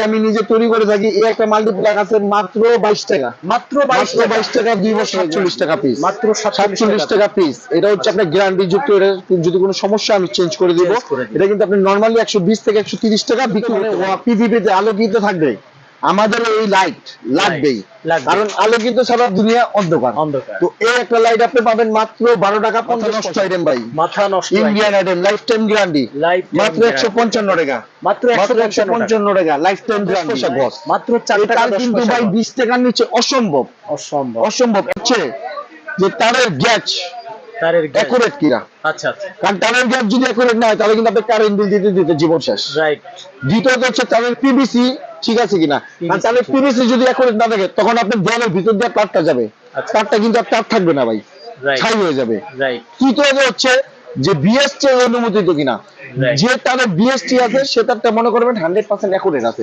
আমি নিজে তৈরি করে থাকি এই একটা মাল্টিপ্লাক আছে মাত্র বাইশ টাকা। মাত্র বাইশ বাইশ টাকা দুই বছর সাতচল্লিশ টাকা পিস মাত্র সাতচল্লিশ টাকা। পিস এটা হচ্ছে আপনার গ্যারান্টি যুক্ত এটা যদি কোনো সমস্যা আমি চেঞ্জ করে দিব। দিবো। এটা কিন্তু আপনি নর্মালি একশো বিশ থেকে একশো তিরিশ টাকা বিক্রি মানে পৃথিবীতে আলোকিত থাকবে। আমাদের এই লাইট লাগবেই। লাগবে। কারণ আলোকিত সারা দুনিয়া অন্ধকার। তো এই একটা লাইট আপনি পাবেন মাত্র বারো টাকা পঞ্চাশ আইটেম ভাই। মাথা নষ্ট Indian item life time guarantee মাত্র একশো পঞ্চান্ন টাকা। মাত্র একশো পঞ্চান্ন টাকা। Life time guarantee boss. মাত্র চার টাকা কিন্তু ভাই বিশ টাকার নিচে অসম্ভব। অসম্ভব। অসম্ভব। হচ্ছে যে তারের গ্যাচ তারের অ্যাকুরেট কিনা আচ্ছা আচ্ছা। কারণ তারের যদি অ্যাকুরেট না হয় তাহলে কিন্তু আপনি কারেন্ট বিল দিতে দিতে জীবন শেষ। রাইট দ্বিতীয়ত হচ্ছে তারের পিবিসি ঠিক আছে কিনা? তাহলে পিবিসি যদি অ্যাকুরেট না থাকে তখন আপনার দেয়ালের ভিতর দিয়ে তারটা যাবে। আচ্ছা। তারটা কিন্তু আর তার থাকবে না ভাই। ছাই হয়ে যাবে। তৃতীয় হচ্ছে যে বিএসটি অনুমোদিত কিনা? যে তার বিএসটি আছে সে তারটা মনে করবেন হান্ড্রেড পার্সেন্ট অ্যাকুরেট আছে।